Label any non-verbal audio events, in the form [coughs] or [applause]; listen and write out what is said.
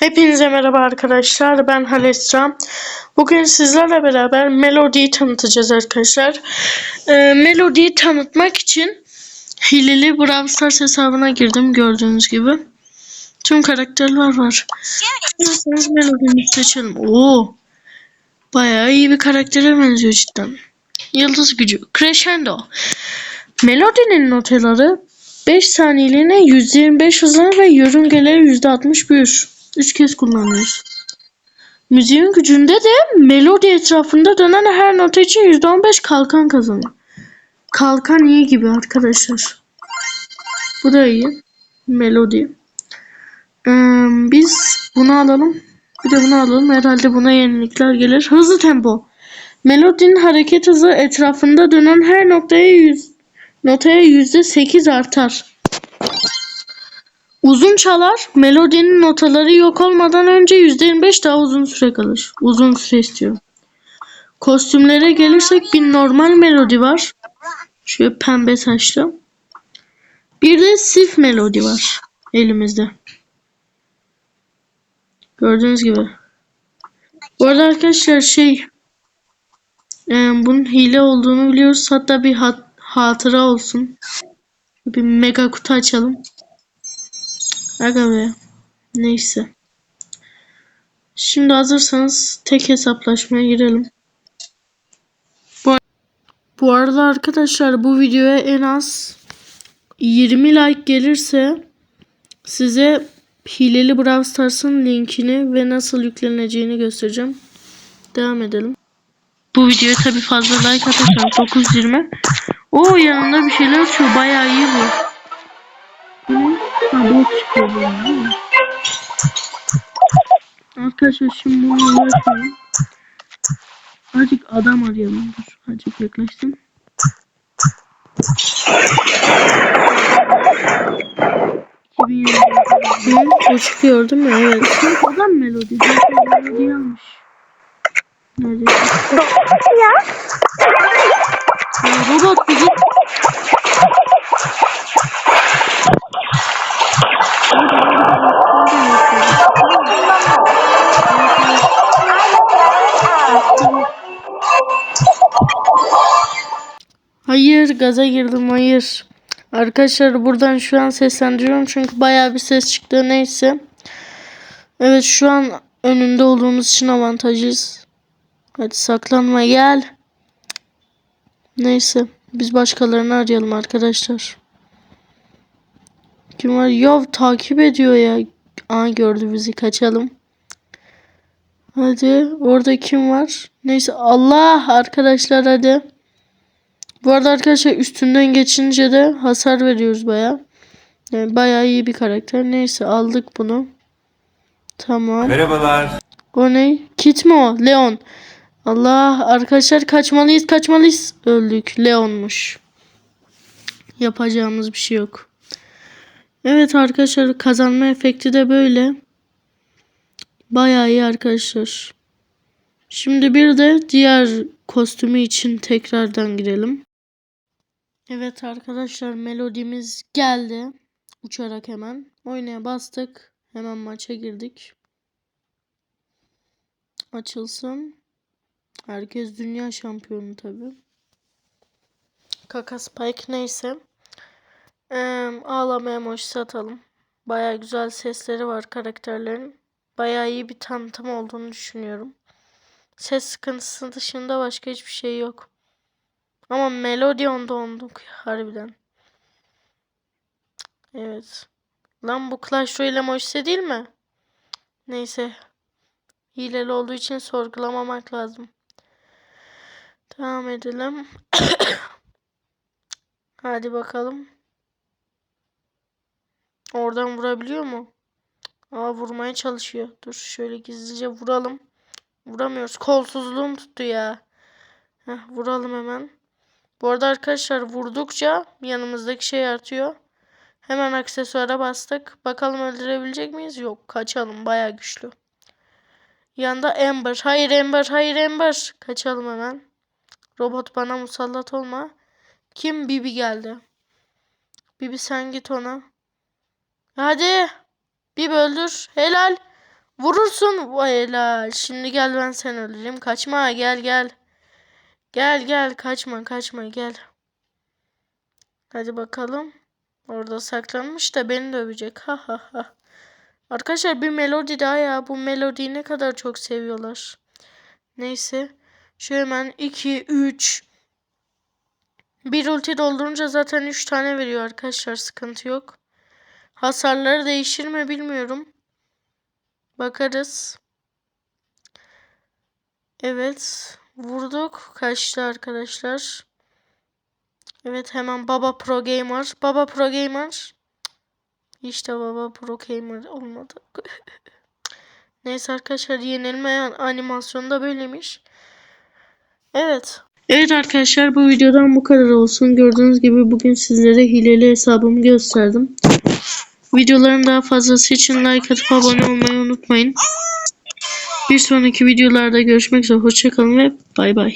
Hepinize merhaba arkadaşlar. Ben Halesra. Bugün sizlerle beraber Melody'yi tanıtacağız arkadaşlar. Ee, Melody'yi tanıtmak için hileli Brawl Stars hesabına girdim gördüğünüz gibi. Tüm karakterler var. İsterseniz Melody'yi seçelim. Oo. Bayağı iyi bir karaktere benziyor cidden. Yıldız gücü. Crescendo. Melody'nin notaları 5 saniyeliğine %25 hızlanır ve yörüngeleri %60 büyür. 3 kez kullanıyoruz. Müziğin gücünde de melodi etrafında dönen her nota için %15 kalkan kazanır. Kalkan iyi gibi arkadaşlar. Bu da iyi. Melodi. Ee, biz bunu alalım. Bir de bunu alalım. Herhalde buna yenilikler gelir. Hızlı tempo. Melodinin hareket hızı etrafında dönen her noktaya yüz, notaya %8 artar. Uzun çalar, melodinin notaları yok olmadan önce %25 daha uzun süre kalır. Uzun süre istiyorum. Kostümlere gelirsek bir normal melodi var. Şöyle pembe saçlı. Bir de sif melodi var elimizde. Gördüğünüz gibi. Bu arada arkadaşlar şey e, bunun hile olduğunu biliyoruz. Hatta bir hat- hatıra olsun. Bir mega kutu açalım. Aga be. Neyse. Şimdi hazırsanız tek hesaplaşmaya girelim. Bu, bu arada arkadaşlar bu videoya en az 20 like gelirse size hileli Brawl Stars'ın linkini ve nasıl yükleneceğini göstereceğim. Devam edelim. Bu videoya tabi fazla like atarsanız 920. O yanında bir şeyler çıkıyor. Bayağı iyi bu. Arkadaşlar şimdi bunu uğraşmayalım. Azıcık adam arayalım. Dur. Azıcık yaklaştım. Hı, o çıkıyor değil mi? Evet. Adam melodi. Melodi almış. Nerede? Ya robot bizi Hayır gaza girdim hayır. Arkadaşlar buradan şu an seslendiriyorum çünkü baya bir ses çıktı neyse. Evet şu an önünde olduğumuz için avantajız. Hadi saklanma gel. Neyse biz başkalarını arayalım arkadaşlar. Kim var? Yov takip ediyor ya. Aa gördü bizi kaçalım. Hadi orada kim var? Neyse Allah arkadaşlar hadi. Bu arada arkadaşlar üstünden geçince de hasar veriyoruz baya. Yani baya iyi bir karakter. Neyse aldık bunu. Tamam. Merhabalar. O ne? Kit mi o? Leon. Allah arkadaşlar kaçmalıyız kaçmalıyız. Öldük. Leon'muş. Yapacağımız bir şey yok. Evet arkadaşlar kazanma efekti de böyle. Bayağı iyi arkadaşlar. Şimdi bir de diğer kostümü için tekrardan girelim. Evet arkadaşlar melodimiz geldi. Uçarak hemen. Oynaya bastık. Hemen maça girdik. Açılsın. Herkes dünya şampiyonu tabi. Kaka Spike neyse. Ee, ağlama emojisi atalım. Baya güzel sesleri var karakterlerin. Baya iyi bir tanıtım olduğunu düşünüyorum. Ses sıkıntısı dışında başka hiçbir şey yok. Ama melodi onda onduk harbiden. Evet. Lan bu Clash Royale emojisi değil mi? Neyse. Hileli olduğu için sorgulamamak lazım. Devam edelim. [coughs] Hadi bakalım. Oradan vurabiliyor mu? Aa vurmaya çalışıyor. Dur şöyle gizlice vuralım. Vuramıyoruz. Kolsuzluğum tuttu ya. Heh, vuralım hemen. Bu arada arkadaşlar vurdukça yanımızdaki şey artıyor. Hemen aksesuara bastık. Bakalım öldürebilecek miyiz? Yok. Kaçalım. Baya güçlü. Yanda Ember. Hayır Ember. Hayır Ember. Kaçalım hemen. Robot bana musallat olma. Kim? Bibi geldi. Bibi sen git ona. Hadi. Bibi öldür. Helal. Vurursun. Vay helal. Şimdi gel ben seni öldüreyim. Kaçma gel gel. Gel gel kaçma kaçma gel. Hadi bakalım. Orada saklanmış da beni dövecek. Ha ha ha. Arkadaşlar bir melodi daha ya. Bu melodiyi ne kadar çok seviyorlar. Neyse. Şu hemen 2, 3. Bir ulti doldurunca zaten 3 tane veriyor arkadaşlar. Sıkıntı yok. Hasarları değişir mi bilmiyorum. Bakarız. Evet. Vurduk. Kaçtı arkadaşlar. Evet hemen Baba Pro Gamer. Baba Pro Gamer. İşte Baba Pro Gamer olmadı. [laughs] Neyse arkadaşlar yenilmeyen animasyon da böyleymiş. Evet. Evet arkadaşlar bu videodan bu kadar olsun. Gördüğünüz gibi bugün sizlere hileli hesabımı gösterdim. Videoların daha fazlası için like atıp abone olmayı unutmayın. Bir sonraki videolarda görüşmek üzere. Hoşçakalın ve bay bay.